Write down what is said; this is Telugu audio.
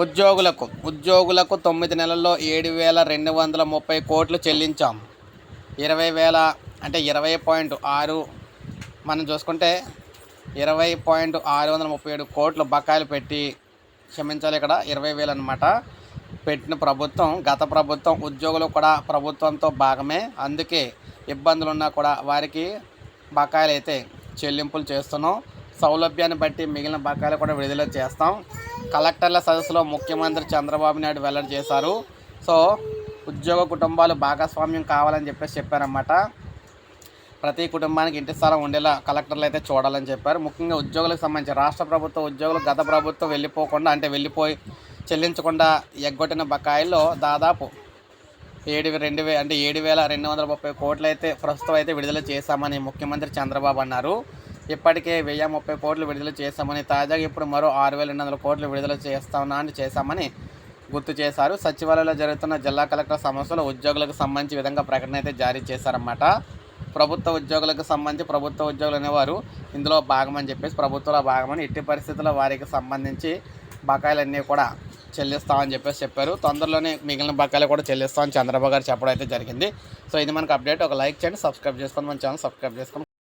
ఉద్యోగులకు ఉద్యోగులకు తొమ్మిది నెలల్లో ఏడు వేల రెండు వందల ముప్పై కోట్లు చెల్లించాం. ఇరవై వేల అంటే ఇరవై పాయింట్ ఆరు మనం చూసుకుంటే ఇరవై పాయింట్ ఆరు వందల ముప్పై ఏడు కోట్లు బకాయిలు పెట్టి క్షమించాలి ఇక్కడ ఇరవై వేలు అనమాట పెట్టిన ప్రభుత్వం గత ప్రభుత్వం ఉద్యోగులు కూడా ప్రభుత్వంతో భాగమే. అందుకే ఇబ్బందులు ఉన్నా కూడా వారికి బకాయిలు అయితే చెల్లింపులు చేస్తున్నాం. సౌలభ్యాన్ని బట్టి మిగిలిన బకాయిలు కూడా విడుదల చేస్తాం. కలెక్టర్ల సదస్సులో ముఖ్యమంత్రి చంద్రబాబు నాయుడు వెల్లడి చేశారు. సో ఉద్యోగ కుటుంబాలు భాగస్వామ్యం కావాలని చెప్పేసి చెప్పారన్నమాట. ప్రతి కుటుంబానికి ఇంటి స్థలం ఉండేలా కలెక్టర్లు అయితే చూడాలని చెప్పారు. ముఖ్యంగా ఉద్యోగులకు సంబంధించి రాష్ట్ర ప్రభుత్వ ఉద్యోగులు గత ప్రభుత్వం వెళ్ళిపోకుండా అంటే వెళ్ళిపోయి చెల్లించకుండా ఎగ్గొట్టిన బకాయిల్లో దాదాపు ఏడు రెండు వే అంటే ఏడు వేల రెండు వందల ముప్పై కోట్లు అయితే ప్రస్తుతం అయితే విడుదల చేశామని ముఖ్యమంత్రి చంద్రబాబు అన్నారు. ఇప్పటికే వెయ్యి ముప్పై కోట్లు విడుదల చేశామని తాజాగా ఇప్పుడు మరో ఆరు వేల రెండు వందల కోట్లు విడుదల చేస్తామన్నా అని చేశామని గుర్తు చేశారు. సచివాలయంలో జరుగుతున్న జిల్లా కలెక్టర్ సమస్యలో ఉద్యోగులకు సంబంధించి విధంగా ప్రకటన అయితే జారీ చేశారన్నమాట. ప్రభుత్వ ఉద్యోగులకు సంబంధించి ప్రభుత్వ ఉద్యోగులు అనేవారు ఇందులో భాగమని చెప్పేసి ప్రభుత్వంలో భాగమని ఎట్టి పరిస్థితుల్లో వారికి సంబంధించి బకాయిలన్నీ కూడా చెల్లిస్తామని చెప్పేసి చెప్పారు. తొందరలోనే మిగిలిన బకాయిలు కూడా చెల్లిస్తామని చంద్రబాబు గారు చెప్పడం అయితే జరిగింది. సో ఇది మనకు అప్డేట్. ఒక లైక్ చేయండి సబ్స్క్రైబ్ చేసుకొని మన ఛానల్ సబ్స్క్రైబ్ చేసుకొని